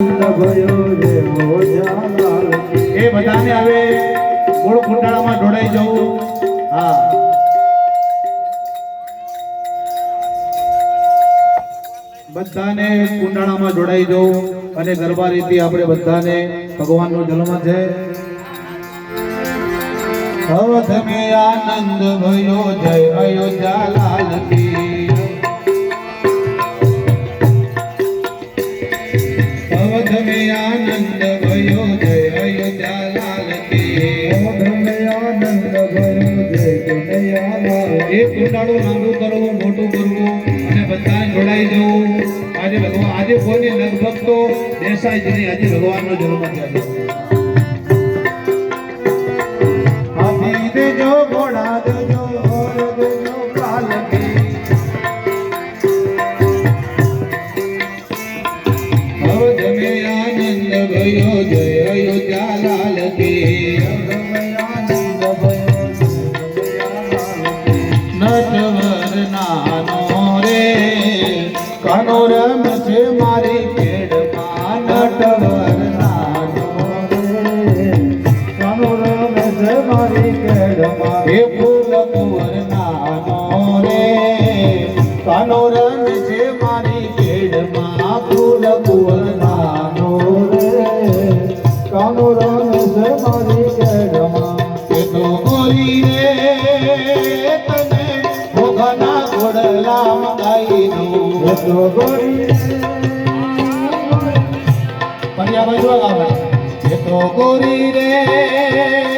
એ બધાને હવે ગોળ કુંડાળામાં ઢોળાઈ જવું. હા. બધાને કુંડાળામાં જોડાઈ જવું અને ગરબા રીતિ આપણે બધાને ભગવાનનો જન્મ છે. અવધ મે આનંદ ભયો જય અયોધ્યા લાલ કી મે આનંદ કરવું, મોટું કરવું અને બધાને જોડાઈ જવું. આજે ભગવાન આજે કોઈને લગભગ તો દેસાઈ જ નહીં, આજે ભગવાનનો જન્મ થયો. ભયો જય અયોધ્યા લાલ કી. નટવર નાનો રે કાનો છે મારી નટવર કેડમાં હે ફૂલ કુંવર નાનો રે કાનો ભોગના ઘોડલા મંગાઈ એટલો ગોરી પંજાબ જો ગાવે એ તો ગોરી રે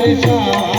Hare Rama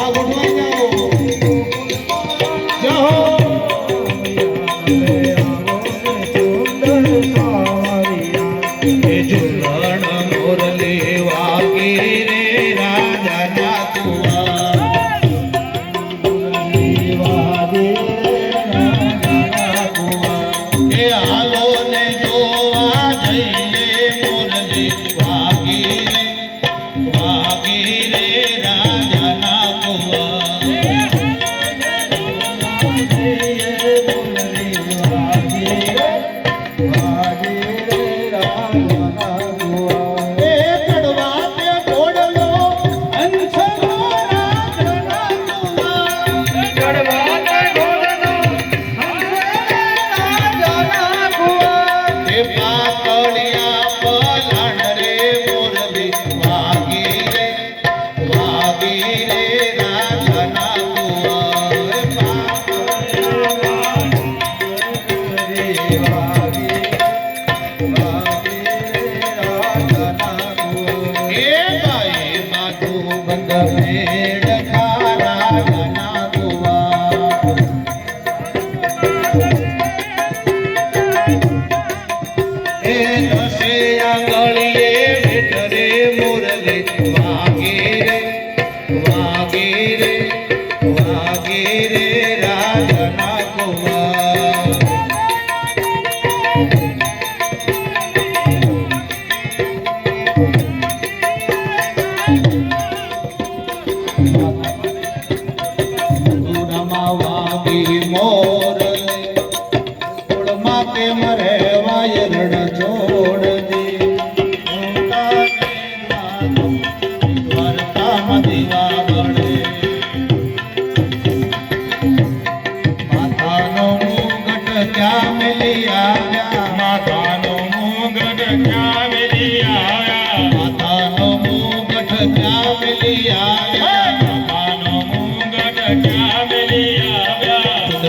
वीर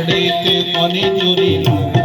দেখতে অনেক জোরে লাগে